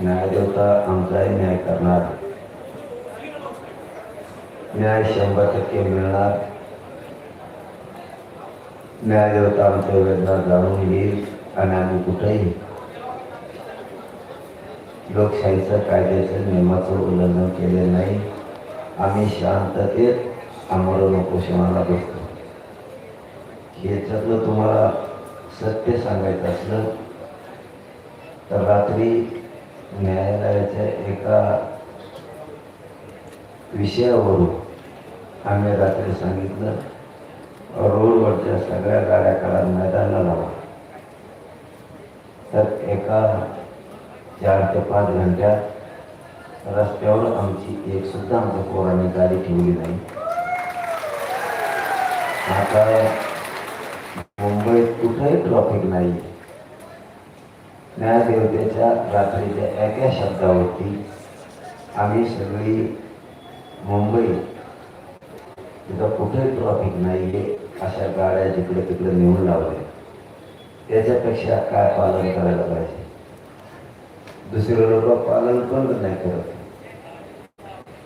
न्यायदेवता आमचाही न्याय करणार. न्याय शंभर टक्के मिळणार. न्यायदेवता आमच्या वेदना जाणून घेईल आणि आम्ही कुठेही लोकशाहीचं कायद्याचं नियमाचं उल्लंघन केले नाही. आम्ही शांततेत आम्हाला उपोषणाला बसतो. याच्यातलं तुम्हाला सत्य सांगायचं असलं तर रात्री न्यायालयाच्या एका विषयावरून आम्ही रात्री सांगितलं रोडवरच्या सगळ्या गाड्या काढा मैदानाला लावा. तर एका चार ते पाच घंट्यात रस्त्यावर आमची एक सुद्धा आमच्या पोरांनी गाडी ठेवली नाही. आता मुंबईत कुठेही ट्रॉफिक नाही. न्यायदेवतेच्या रात्रीच्या एका शब्दावरती आम्ही सगळी मुंबई तिथं कुठेही ट्रॉफिक नाही आहे अशा गाड्या जिकडे तिकडे नेऊन लावल्या. त्याच्यापेक्षा काय पालन करायला पाहिजे? दुसरे लोक पालन पण नाही करत.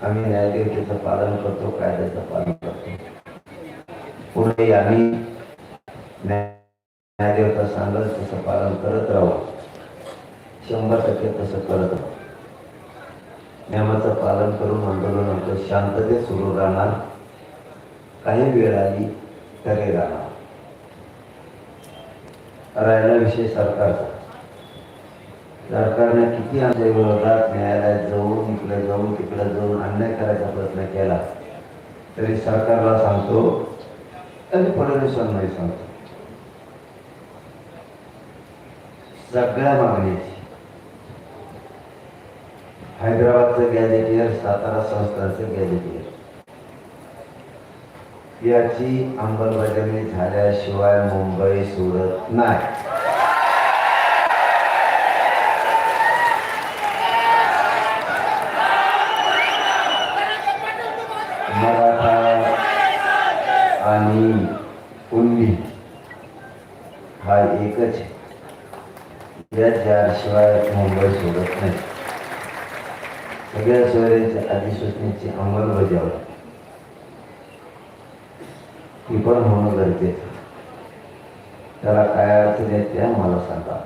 आम्ही न्यायदेवतेचं पालन करतो कायद्याचं पालन करतो. पुढे आम्ही न्यायदेवता सांगत तसं पालन करत राहू. शंभर टक्के तसं करत राहू नियमाचं पालन करून आंदोलन आमचं शांततेत सुरू राहणार. काही वेळ आली तरी राहणार राहिला विषय सरकारचा. सरकारने किती आमच्या विरोधात न्यायालयात जाऊन इकडे जाऊन तिकडे जाऊन अन्याय करायचा प्रयत्न केला तरी सरकारला सांगतो आणि फडणवीसांनाही सांगतो. सगळ्या मागण्याची हैदराबादचं गॅजेटियर सातारा संस्थांचं गॅजेटियर याची अंमलबजावणी झाल्याशिवाय मुंबई सुरत नाही. मराठा आणि कुणबी हा एकच आहे. या चारशिवाय मुंबई सोडत नाही. सगळ्या शहरांच्या अधिसूचनेची अंमलबजावणी ती पण होणं गरजेचं त्याला काय अडचण येते मला सांगा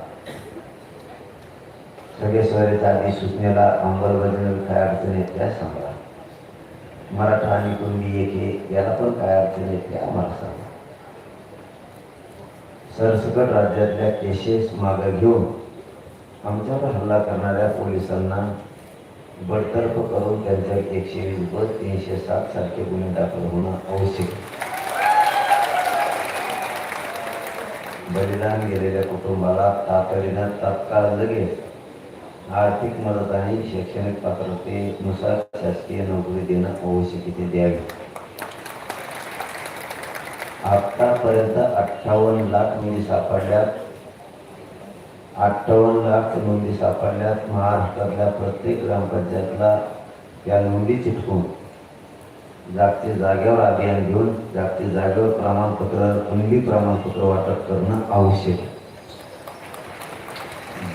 सगळे शहराच्या अधिसूचनेला अंमलबजावणी काय अडचण येते सांगा मराठा आणि कुणबी एक याला पण काय अडचण येते आम्हाला सांगा सरसकट राज्यातल्या केसेस मागं घेऊन आमच्यावर हल्ला करणाऱ्या पोलिसांना बडतर्फ करून त्यांच्या एकशे वीस व तीनशे सात सारखे गुन्हे दाखल होणं आवश्यक बलिदान गेलेल्या कुटुंबाला तातडीनं तात्काळ लगेच आर्थिक मदत आणि शैक्षणिक पात्रतेनुसार शासकीय नोकरी देणं आवश्यकते द्यावी. आतापर्यंत अठ्ठावन्न लाख नोंदी सापडल्यात. अठ्ठावन्न लाख नोंदी सापडल्यात. महाराष्ट्रातल्या प्रत्येक ग्रामपंचायतला या नोंदी चिटकून जागतिक जागेवर अभियान घेऊन जागतिक जागेवर प्रमाणपत्र कुणबी प्रमाणपत्र वाटप करणं आवश्यक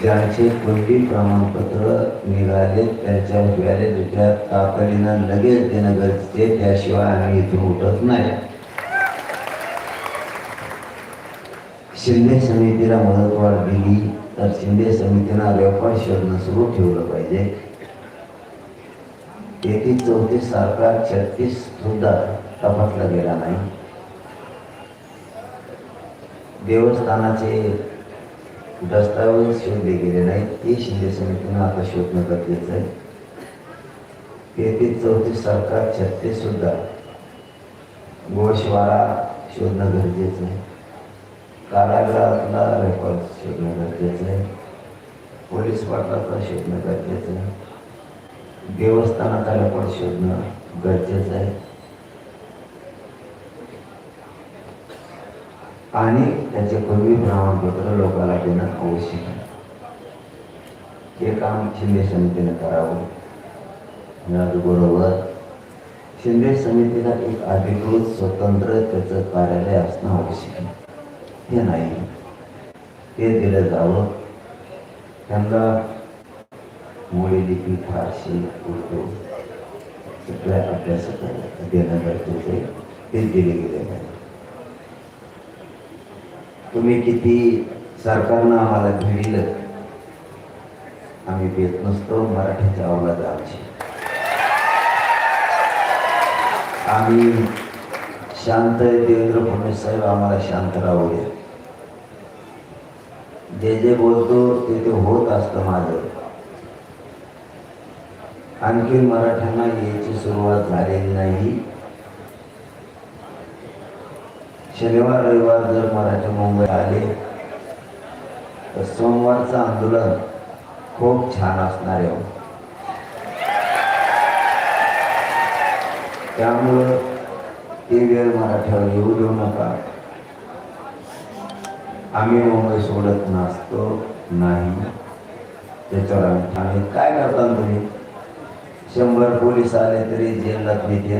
ज्यांचे कुणबी प्रमाणपत्र निघाले त्यांच्या व्हॅलिडिटीला तातडीनं लगेच देणं गरजेचे त्याशिवाय आम्ही इथून उठत नाही. शिंदे समितीला मुदतवाढ दिली. तर शिंदे समितीनं रेकॉर्ड शोधणं सुरू ठेवलं पाहिजे. एकतीस चौतीस सारखा छत्तीस सुद्धा तपासला गेला नाही. देवस्थानाचे दस्तावेज शोधले गेले नाहीत. ते शिंदे समितीनं आता शोधणं गरजेचं आहे. तेहतीस चौतीस सारखा छत्तीस सुद्धा गोशवारा शोधणं गरजेचं आहे. कारागृहातला रेकॉर्ड शोधणं गरजेचं आहे. पोलीस पाटलाचा शोधणं गरजेचं आहे. देवस्थानाचा रेकॉर्ड शोधणं गरजेचं आहे. आणि त्याचे पूर्वी प्रमाणपत्र लोकांना देणं आवश्यक आहे. हे काम शिंदे समितीने करावं. याचबरोबर शिंदे समितीला एक अधिकृत स्वतंत्र त्याचं कार्यालय असणं आवश्यक आहे. हे नाही. ते दिलं जावं. त्यांना मुळे देखील फारशी उर्दू सगळ्या अभ्यासक देणं गरजेचं आहे. ते दिले गेले नाही. तुम्ही किती सरकारनं आम्हाला भिडिलं. आम्ही देत नसतो मराठीच्या अवलाद आमची. आम्ही शांत आहे देवेंद्र फडणवीस साहेब आम्हाला शांत राहू द्या. जे जे बोलतो ते ते होत असतं माझं. आणखी मराठ्यांना यायची सुरुवात झालेली नाही. शनिवार रविवार जर मराठी मुंबई आले तर सोमवारचं आंदोलन खूप छान असणार आहे. त्यामुळं ते वेळ मराठ्यावर येऊ देऊ नका. आम्ही मुंबई सोडत नसतो नाही. त्याच्यावर आम्ही आम्ही काय करता तुम्ही? शंभर पोलीस आले तरी जेलात नेते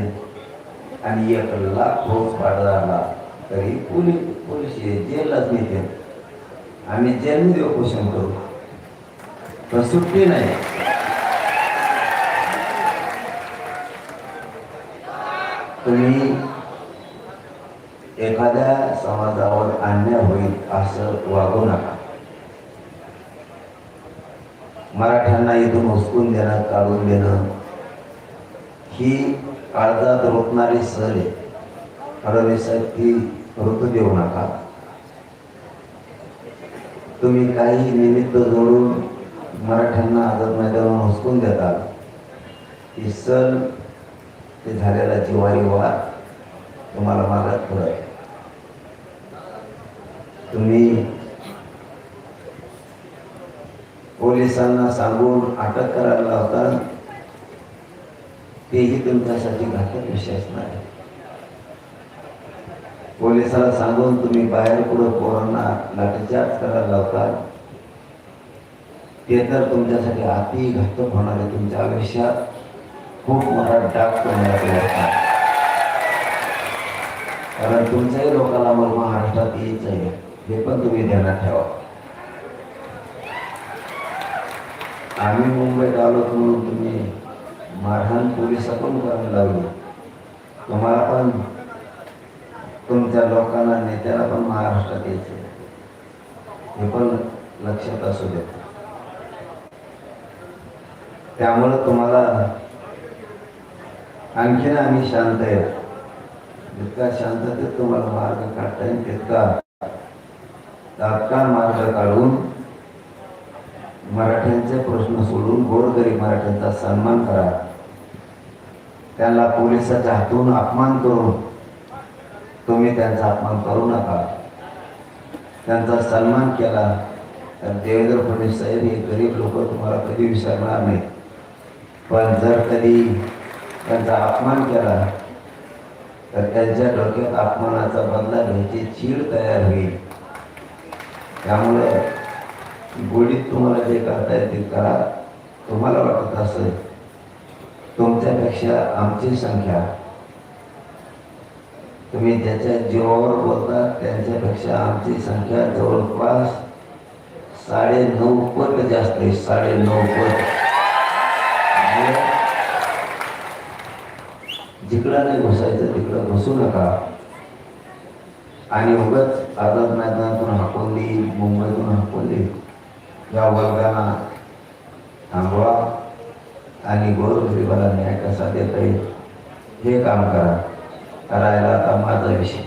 आणि एक लाख फौज पाडला तरी पोलीस पोलीस जेलात नेते आम्ही जेलमध्ये उपोषण करू. पण सुट्टी नाही. तुम्ही एखाद्या समाजावर अन्याय होईल असं वागू नका. मराठ्यांना इथून हुसकून देणं काढून देणं ही काळजात रोखणारी सर आहे. फडणवीस ती ऋतू देऊ नका. तुम्ही काही निमित्त जोडून मराठ्यांना आझाद मैदानावर हुसकून देतात ही सण ते झालेला जिवारी वार तुम्हाला मागात पुढे तुम्ही पोलिसांना सांगून अटक करायला लावता तेही तुमच्यासाठी घातक विषय असणार आहे. पोलिसाला सांगून तुम्ही बाहेर पुढे पोरांना लाठीचार्ज करायला लावता ते तर तुमच्यासाठी अति घातक होणार आहे. तुमच्या आयुष्यात खूप मोठा डाग पडण्यात कारण तुमच्याही लोकांना मग महाराष्ट्रात यायचं आहे हे पण तुम्ही ध्यानात ठेवा. आम्ही मुंबईत आलो म्हणून तुम्ही मारहाण पोलीस पण करायला लावली. तुम्हाला पण तुमच्या लोकांना नेत्याला पण महाराष्ट्रात यायचे हे पण लक्षात असू देत त्यामुळं तुम्हाला आणखीन आम्ही शांत आहे जितका शांततेत तुम्हाला मार्ग काढता येईल तितका तात्काळ मार्ग काढून मराठ्यांचे प्रश्न सोडून गोरगरीब मराठ्यांचा सन्मान करा. त्यांना पोलिसाच्या हातून अपमान करून तुम्ही त्यांचा अपमान करू नका. त्यांचा सन्मान केला तर देवेंद्र फडणवीस साहेब हे गरीब लोक तुम्हाला कधी विसरणार नाही पण जर कधी त्यांचा अपमान केला तर त्यांच्या डोक्यात अपमानाचा बदला घ्यायची चीड तयार होईल. त्यामुळे गोडीत तुम्हाला जे करता येईल ते करा. तुम्हाला वाटत असेल तुमच्यापेक्षा आमची संख्या तुम्ही ज्याच्या जीवावर बोलता त्यांच्यापेक्षा आमची संख्या जवळपास साडे नऊ पट जास्त आहे. साडे नऊ पट म्हणजे जिकडं नाही घुसायचं तिकडं घुसू नका. आणि उगाच आझाद मैदानातून हाकवली मुंबईतून हाकवली या वर्गाला थांबवा आणि गोरगरिबाला न्याय कसा देता येईल हे काम करा. करायला आता माझा विषय.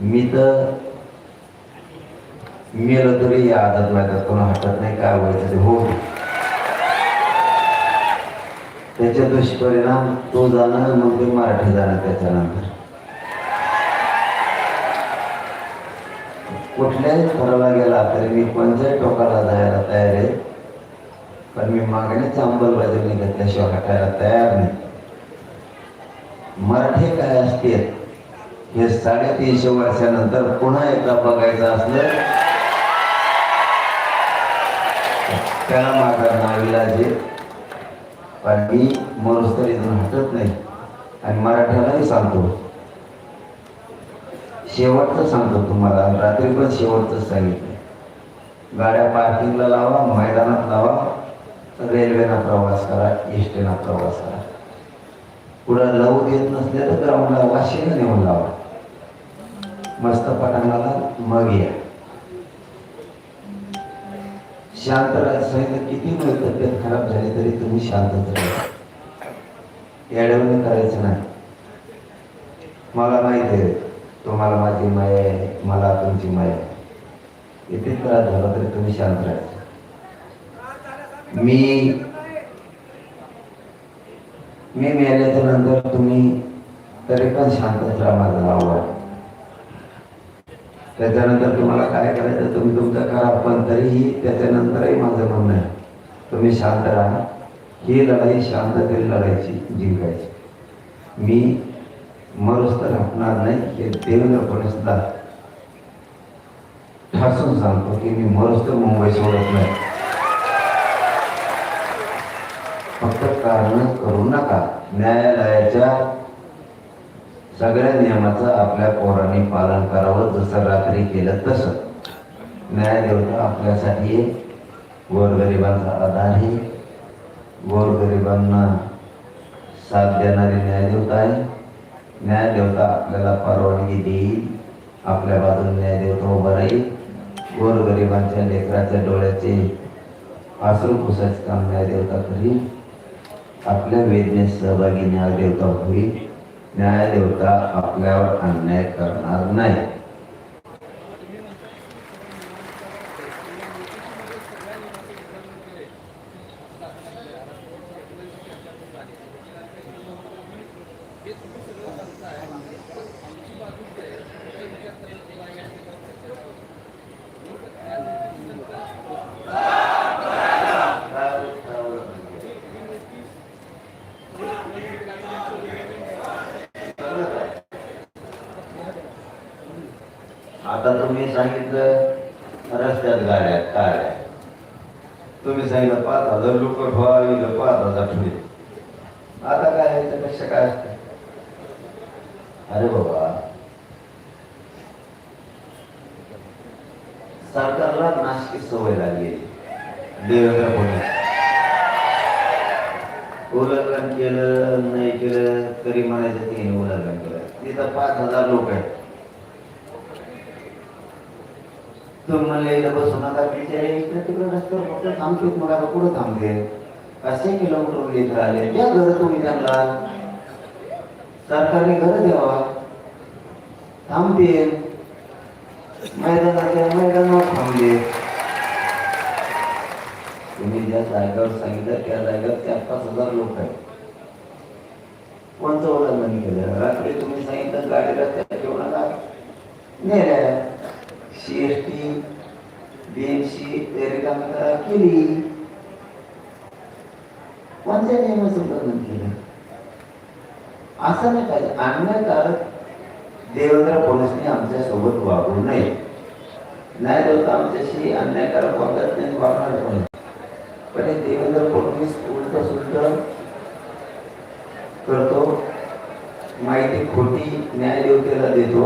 मी तर मेलं तरी या आझाद मैदानातून हटत नाही काय व्हायचं ते हो त्याचे दुष्परिणाम तो जाणं मग ते मराठी जाणं त्याच्यानंतर. कुठल्याही थराला गेला तरी मी कोणत्याही टोकाला जायला तयार आहे. पण मी मागणीच अंमलबजावणी घेतल्याशिवाय हटायला तयार नाही. मराठी काय असते हे साडेतीनशे वर्षानंतर पुन्हा एकदा बघायचं असलं त्या माझा नाविलाजे. पण मी मरुस्तर इथून हटत नाही. आणि मराठ्यालाही सांगतो शेवटचं सांगतो तुम्हाला रात्री पण शेवटचं सांगितलं गाड्या पार्किंगला लावा मैदानात लावा रेल्वेना प्रवास करा एसटीना प्रवास करा. पुढं लव देत नसले तर ग्राउंडला वाशिंग नेऊन लावा. मस्त पटांगाला मग या. शांत राहायचं किती वेळ तब्येत खराब झाली तरी तुम्ही शांतच राहा. येडवणी करायचं नाही. मला माहिती आहे. तुम्हाला माझी माय आहे मला तुमची माय आहे. किती त्रास झाला तरी तुम्ही शांत राहायचं मी मी मेल्याच्या नंतर तुम्ही तरी पण शांतच राहा माझं नाव आहे त्याच्यानंतर तुम्हाला काय करायचं तुम्ही तुमचं करा पण तरीही त्याच्यानंतरही माझं म्हणणं आहे. तुम्ही शांत राहा. ही लढाई शांततेने लढायची जिंकायची. मी मरुस्त राहणार नाही हे देवेंद्र फडणवीसला ठासून सांगतो की मी मरुस्त मुंबई सोडत नाही. फक्त कारण करू नका. न्यायालयाच्या सगळ्या नियमाचं आपल्या पोरांनी पालन करावं जसं रात्री केलं तसं. न्यायदेवता आपल्यासाठी गोरगरिबांचा आधार आहे. गोरगरिबांना साथ देणारी न्यायदेवता आहे. न्यायदेवता आपल्याला परवानगी देईल. आपल्या बाजूने न्यायदेवता उभा राहील. गोरगरिबांच्या लेकराच्या डोळ्याचे आसरू पुसायचे काम न्यायदेवता करील. आपल्या वेदनेत सहभागी न्याय देवता होईल. न्यायदेवता आपल्यावर अन्याय करणार नाही आता तुम्ही सांगितलं रस्त्यात गाड्या काय आहे? तुम्ही सांगितलं पाच हजार लोक आता दाखवले हजार ठेवले आता काय याच्यापेक्षा काय असतं अरे बाबा. सरकारला नाशिक सवय लागली देवेंद्र फडणवीस. उल्लंघन केलं नाही केलं तरी म्हणायचं तिने उल्लंघन केलं. तिथं पाच हजार लोक आहेत. तुम्ही म्हणले इथं बसू नका बिचारे इकडे तिकडे रस्त्यावर फक्त थांबतो मग आता कुठं थांबते असे किलोमीटर लिहित आले. द्या घर तुम्ही त्यांना सरकारने घर द्यावा. थांबतील मैदानाच्या मैदानावर थांबले. तुम्ही ज्या जागेवर सांगितलं त्या जागेवर चार पाच हजार लोक आहेत. कोणतं उल्लंघन केलं? रात्री तुम्ही सांगितलं गाडी रस्त्यात जेवणाला नेल्या C S T B M C करा केली कोणत्या नियमाचं उल्लंघन केलं असं नाही पाहिजे. अन्यायकारक देवेंद्र फडणवीसने आमच्यासोबत वागू नये. नाही देवता आमच्याशी अन्यायकारक वागत नाही वागणार पण पण हे देवेंद्र फडणवीस उलट सुलट करतो माहिती खोटी न्यायदेवतेला देतो.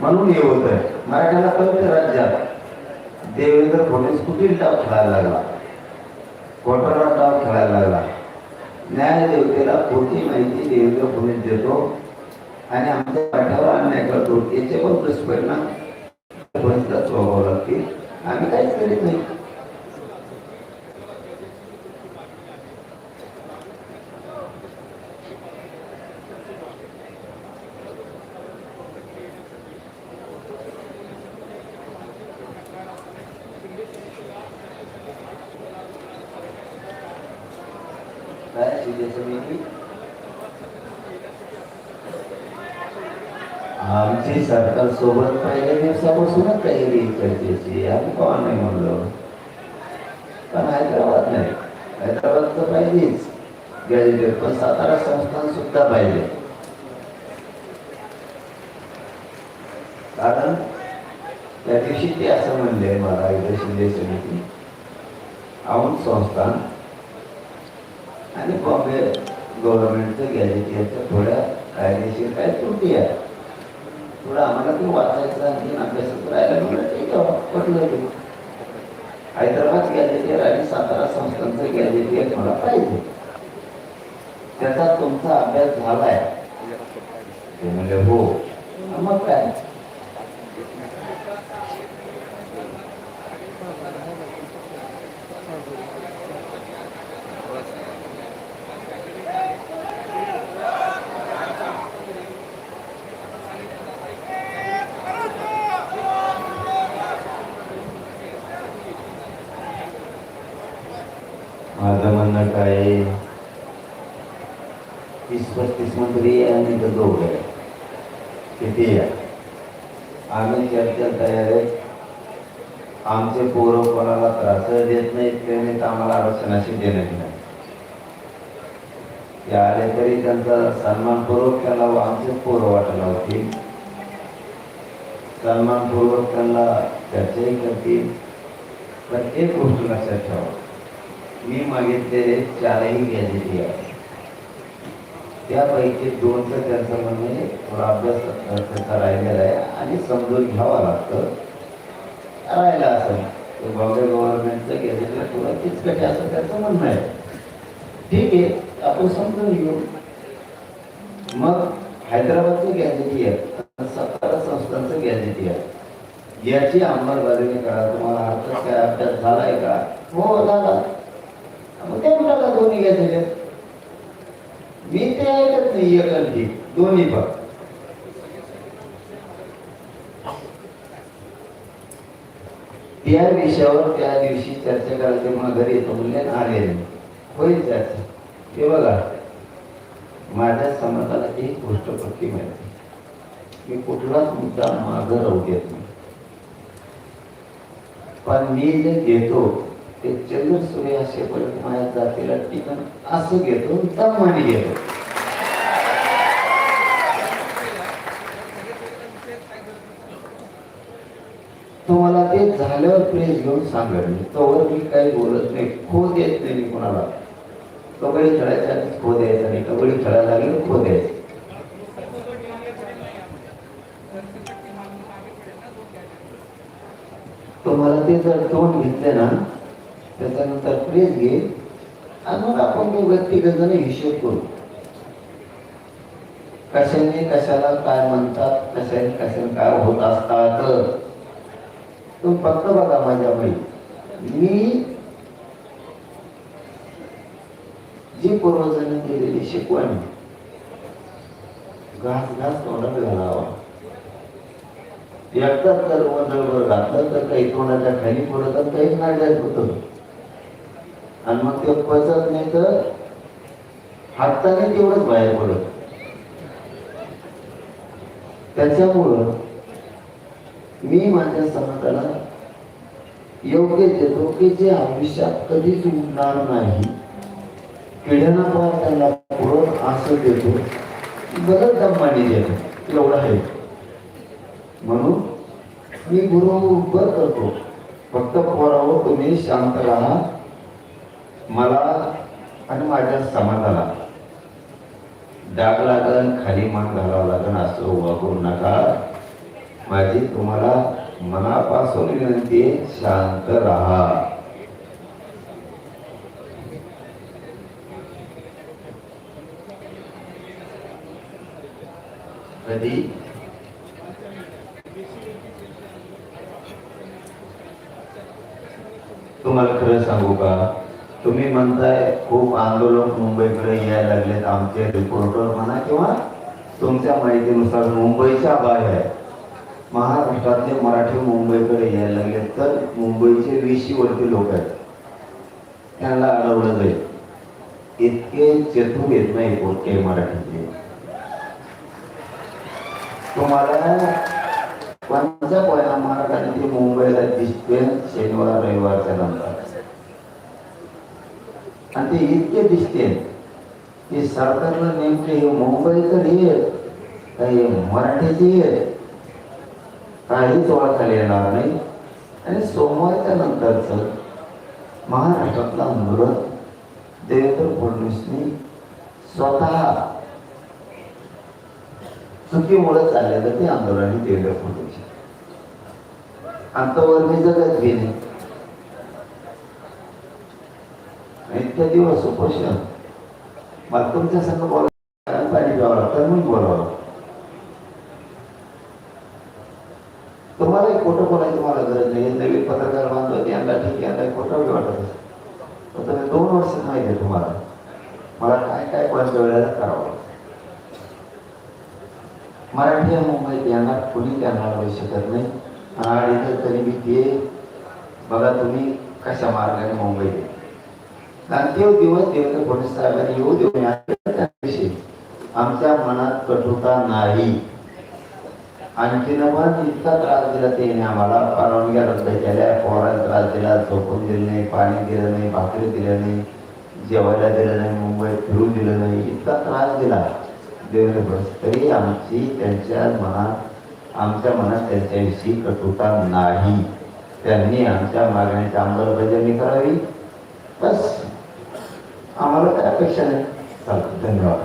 म्हणून हे होत आहे मराठ्याला कळतं राज्यात देवेंद्र फडणवीस कुठील डाव खेळायला लागला? कोटरला डाव खेळायला लागला? न्यायदेवतेला खोटी माहिती देवेंद्र फडणवीस देतो? आणि आमच्या पाठावर अन्याय करतो याचे पण दुष्परिणाम स्वभाव लागतील. आम्ही काहीच करीत नाही काय शिंदे समिती आमची सरकार सोबत पहिल्या दिवसापासूनच तयारी चर्चेची आम्ही कोण नाही म्हणलो. पण हैदराबाद नाही. हैदराबाद तर पाहिजेच गॅजेटेड पण सातारा संस्थान सुद्धा पाहिजे कारण त्या दिवशी ते असं म्हणले मला एकदा शिंदे समिती औंध संस्थान आणि बॉम्बे गव्हर्नमेंटचं गॅजेट याच्या थोड्या कायदेशीर काय त्रुटी आहे थोडं आम्हाला ते वाचायचं आणि अभ्यासात राहायला मिळत पटलं ते हैदराबाद गॅजेटियर आणि सातारा संस्थांचं गॅजेटियर मला पाहिजे. त्याचा तुमचा अभ्यास झालाय. ते म्हणजे हो. मग काय? माझं म्हणणं काय? आहे? तीस पस्तीस मंत्री आहे आणि इथं दोघ आहे. किती आहे? आम्ही चर्चेला तयार आहे. आमचे पोरं कोणाला त्रास देत नाहीत त्याने तर आम्हाला आरक्षणाशी देण्यात नाही. ते आले तरी त्यांचा सन्मानपूर्वक त्याला आमचे पोरं वाटायला होतील. सन्मानपूर्वक त्यांना चर्चाही करतील. पण एक गोष्ट लक्षात ठेवा मी मागितलेले चारही गॅजेटी आहे त्यापैकी दोनचं त्यांचं म्हणणे थोडा अभ्यास त्याचा राहिलेला आहे आणि समजून घ्यावा लागतं. राहिला असं. ते बॉम्बे गव्हर्नमेंटचं गॅजेटला थोडं किचकटे असं त्यांचं म्हणणं आहे. ठीक आहे आपण समजून घेऊ. मग हैदराबादचं गॅजेटी आहे आणि संस्थांचं गॅजेटी आहे. याची अंमलबजावणी करा तुम्हाला अर्थात काय अभ्यास झालाय का? हो झाला. मग काय टाका दोन्ही गॅजेट मी ते ऐकत नाही एक एकलटी दोन्ही पण. त्या विषयावर त्या दिवशी चर्चा करायचे मग घरी येतो म्हणले आले. होईल चर्चा. ते बघा माझ्या समाजाला एक गोष्ट पक्की माहिती. मी कुठलाच मुद्दा मागं राहू देत नाही. पण मी जे घेतो ते चंद्र सूर्य असेपर्यंत माझ्या जातीला टिकन असं घेतो दमाने घेतो. तुम्हाला ते झाल्यावर प्रेस घेऊन सांगेल मी तोवर मी काही बोलत नाही. खो देत नाही मी कोणाला. कबड्डी खेळायच्या आधी खो द्यायचा नाही. कबड्डी खेळायला लागले खो द्यायचं. तुम्हाला ते जर तोंड घेतले ना त्याच्यानंतर प्रेस घे आणि मग आपण मग व्यक्तिगत हिशोब करू. कशाने कशाला काय म्हणतात कशाने कशाने काय होत असतात. तुम्ही फक्त बघा माझ्या बाई मी जी पूर्वजांनी दिलेली शिकवण घास घास तोंडात घालावा. एकदा तर वंदळवर घातलं तर काही तोंडाच्या खाली पडत काही नाड्यात होत. आणि मग ते पचत नाही तर हाताने तेवढंच बाहेर पडत. त्याच्यामुळं मी माझ्या समाजाला योग्य देतो की जे आयुष्यात कधीच उडणार नाही पिढ्यांना पण त्यांना पुरत असं देतो बरंच दमाने देतो एवढं आहे. म्हणून मी बरोबर करतो. फक्त पोरावर तुम्ही शांत राहा. मला आणि माझ्या समाजाला डाग लागन खाली मान घालावं लागन असं उभा करू नका. माझी तुम्हाला मनापासून विनंती शांत राहा. कधी? तुम्हाला खरं सांगू का? तुम्ही म्हणताय खूप आंदोलन मुंबईकडे यायला लागलेत. आमचे रिपोर्टर म्हणा किंवा तुमच्या माहितीनुसार मुंबईच्या बाहेर महाराष्ट्रातले मराठी मुंबईकडे यायला लागले तर मुंबईचे वीसी वरती लोक आहेत. त्यांना अडवलं जाईल. इतके चेतून येत नाही कोणते मराठीचे तुम्हाला कोणत्या पहिला महाराष्ट्रात मुंबईला दिसते शनिवार रविवारच्या नंतर. आणि ते इतके दिसते. की सरकारला नेमके हे मुंबईकर येत काही मराठीचे येत काहीच ओळखायला येणार नाही. आणि सोमवारच्या नंतरचं महाराष्ट्रातलं आंदोलन देवेंद्र फडणवीसनी स्वतः चुकीमुळे चाललेलं ते आंदोलन देवेंद्र फडणवीस आणि मी जगत गेले इतक्या दिवस उपोषण मला तुमच्या संघ बोला पाणी प्यावं लागतं म्हणून बोलावं लागतं. तुम्हाला खोटं बोलायची मला गरज नाही नवीन पत्रकार बांधव यांना ठीक यांना खोटं बी वाटत असेल. पण तुम्ही दोन वर्ष माहिती आहे तुम्हाला मला काय काय कोणत्या वेळेला करावं लागतं. मराठी आणि मुंबईत यांना कुणी त्यांना लावू शकत नाही आणि तरी मी ते बघा तुम्ही कशा मार्गाने मुंबईत कारण ते दिवस देवेंद्र फडणवीस साहेबांनी येऊ देऊ नये आमच्या मनात कठोरता नाही. आणखी पण इतका त्रास दिला ते आम्हाला. परवानग्या रद्द केल्या पोराला त्रास दिला झोपून दिलं नाही पाणी दिलं नाही भाकरी दिलं नाही जेवायला दिलं नाही मुंबईत फिरू दिलं नाही. इतका त्रास दिला. देवेंद्र फडणवीस तरी आमची त्यांच्या मनात आमच्या मनात त्यांच्याविषयी कटुता नाही. त्यांनी आमच्या मागण्याची अंमलबजावणी करावी. बस. आम्हाला काय अपेक्षा नाही. चालतं धन्यवाद.